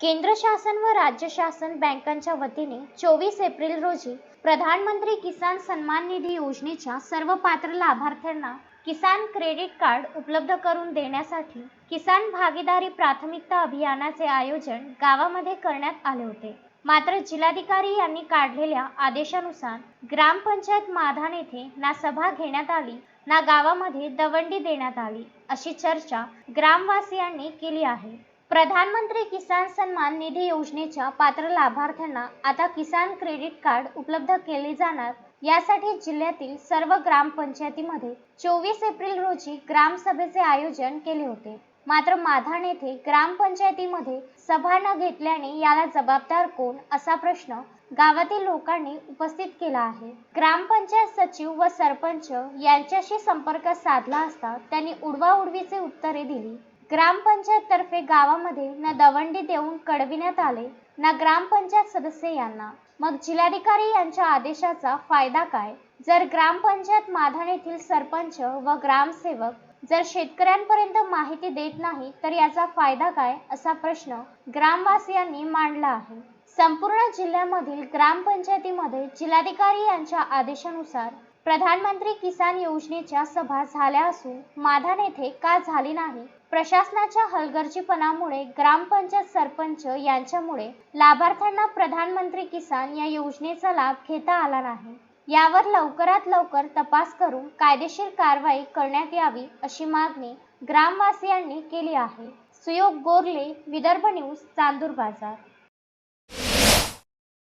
केंद्र शासन व राज्य शासन बँकांच्या वतीने चोवीस एप्रिल रोजी प्रधानमंत्री किसान सन्मान निधी योजनेच्या सर्व पात्र लाभार्थ्यांना किसान क्रेडिट कार्ड उपलब्ध करून देण्यासाठी किसान भागीदारी प्राथमिकता अभियानाचे आयोजन गावामध्ये करण्यात आले होते. मात्र जिल्हाधिकारी यांनी काढलेल्या आदेशानुसार ग्रामपंचायत माधान येथे ना सभा घेण्यात आली ना गावामध्ये दवंडी देण्यात आली अशी चर्चा ग्रामवासियांनी केली आहे. प्रधानमंत्री किसान सन्मान निधी योजनेच्या पात्र लाभार्थ्यांना आता किसान क्रेडिट कार्ड उपलब्ध केले जाणार. यासाठी जिल्ह्यातील सर्व ग्रामपंचायतीमध्ये चोवीस एप्रिल रोजी ग्रामसभेचे आयोजन केले होते. मात्र माधान येथे ग्रामपंचायतीमध्ये सभा न घेतल्याने याला जबाबदार कोण असा प्रश्न गावातील लोकांनी उपस्थित केला आहे. ग्रामपंचायत सचिव व सरपंच यांच्याशी संपर्क साधला असता त्यांनी उडवाउडवीचे उत्तरे दिली. ग्रामपंचायततर्फे गावामध्ये ना दवंडी देऊन कळविण्यात आले ना ग्रामपंचायत सदस्य यांना. मग जिल्हाधिकारी यांच्या आदेशाचा फायदा काय? जर ग्रामपंचायत माधान येथील सरपंच व ग्रामसेवक जर शेतकऱ्यांपर्यंत माहिती देत नाही तर याचा फायदा काय? असा प्रश्न ग्रामवासियांनी मांडला आहे. संपूर्ण जिल्ह्यामधील ग्रामपंचायतीमध्ये जिल्हाधिकारी यांच्या आदेशानुसार प्रधानमंत्री किसान योजनेच्या सभा झाल्या असून माधान येथे का झाली नाही? प्रशासनाच्या हलगर्जीपणामुळे ग्रामपंचायत सरपंच यांच्यामुळे लाभार्थ्यांना प्रधानमंत्री किसान या योजनेचा लाभ घेता आला नाही. यावर लवकरात लवकर तपास करून कायदेशीर कारवाई करण्यात यावी अशी मागणी ग्रामवासियांनी केली आहे. सुयोग गोरले विदर्भ न्यूज चांदूर बाजार.